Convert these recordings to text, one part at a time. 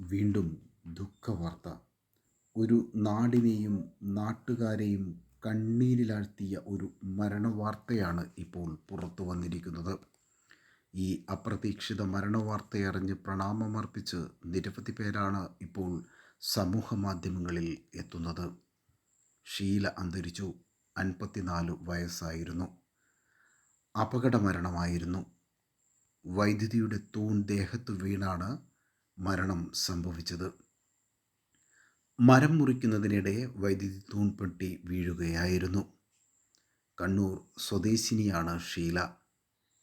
വീണ്ടും ദുഃഖവാർത്ത. ഒരു നാടിനെയും നാട്ടുകാരെയും കണ്ണീരിലാഴ്ത്തിയ ഒരു മരണവാർത്തയാണ് ഇപ്പോൾ പുറത്തു വന്നിരിക്കുന്നത്. ഈ അപ്രതീക്ഷിത മരണവാർത്തയറിഞ്ഞ് പ്രണാമമർപ്പിച്ച് നിരവധി പേരാണ് ഇപ്പോൾ സമൂഹ മാധ്യമങ്ങളിൽ എത്തുന്നത്. ഷീല അന്തരിച്ചു അൻപത്തിനാല് വയസ്സായിരുന്നു. അപകട മരണമായിരുന്നു വൈദ്യുതിയുടെ തൂൺ ദേഹത്ത് വീണാണ് മരണം സംഭവിച്ചത്. മരം മുറിക്കുന്നതിനിടെ വൈദ്യുതി തൂൺപെട്ടി വീഴുകയായിരുന്നു. കണ്ണൂർ സ്വദേശിനിയാണ് ഷീല.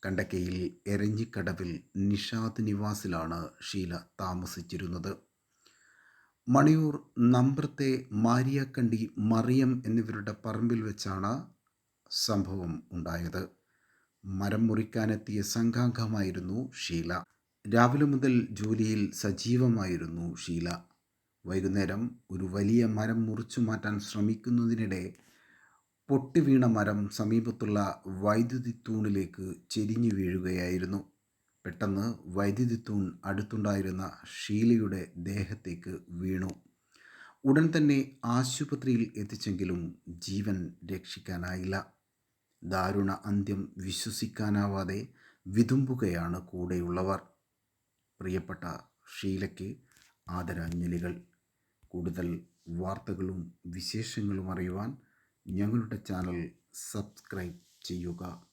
കണ്ടക്കയിൽ എരഞ്ഞിക്കടവിൽ നിഷാദ് നിവാസിലാണ് ഷീല താമസിച്ചിരുന്നത്. മണിയൂർ നമ്പ്രത്തെ മാരിയാക്കണ്ടി മറിയം എന്നിവരുടെ പറമ്പിൽ വെച്ചാണ് സംഭവം ഉണ്ടായത്. മരം മുറിക്കാനെത്തിയ സംഘാംഗമായിരുന്നു ഷീല. രാവിലെ മുതൽ ജോലിയിൽ സജീവമായിരുന്നു ഷീല. വൈകുന്നേരം ഒരു വലിയ മരം മുറിച്ചു മാറ്റാൻ ശ്രമിക്കുന്നതിനിടെ പൊട്ടിവീണ മരം സമീപത്തുള്ള വൈദ്യുതി തൂണിലേക്ക് ചെരിഞ്ഞു വീഴുകയായിരുന്നു. പെട്ടെന്ന് വൈദ്യുതി തൂൺ അടുത്തുണ്ടായിരുന്ന ഷീലയുടെ ദേഹത്തേക്ക് വീണു. ഉടൻ തന്നെ ആശുപത്രിയിൽ എത്തിച്ചെങ്കിലും ജീവൻ രക്ഷിക്കാനായില്ല. ദാരുണ അന്ത്യം വിശ്വസിക്കാനാവാതെ വിതുമ്പുകയാണ് കൂടെയുള്ളവർ. പ്രിയപ്പെട്ട ഷീലയ്ക്ക് ആദരാഞ്ജലികൾ. കൂടുതൽ വാർത്തകളും വിശേഷങ്ങളും അറിയുവാൻ ഞങ്ങളുടെ ചാനൽ സബ്സ്ക്രൈബ് ചെയ്യുക.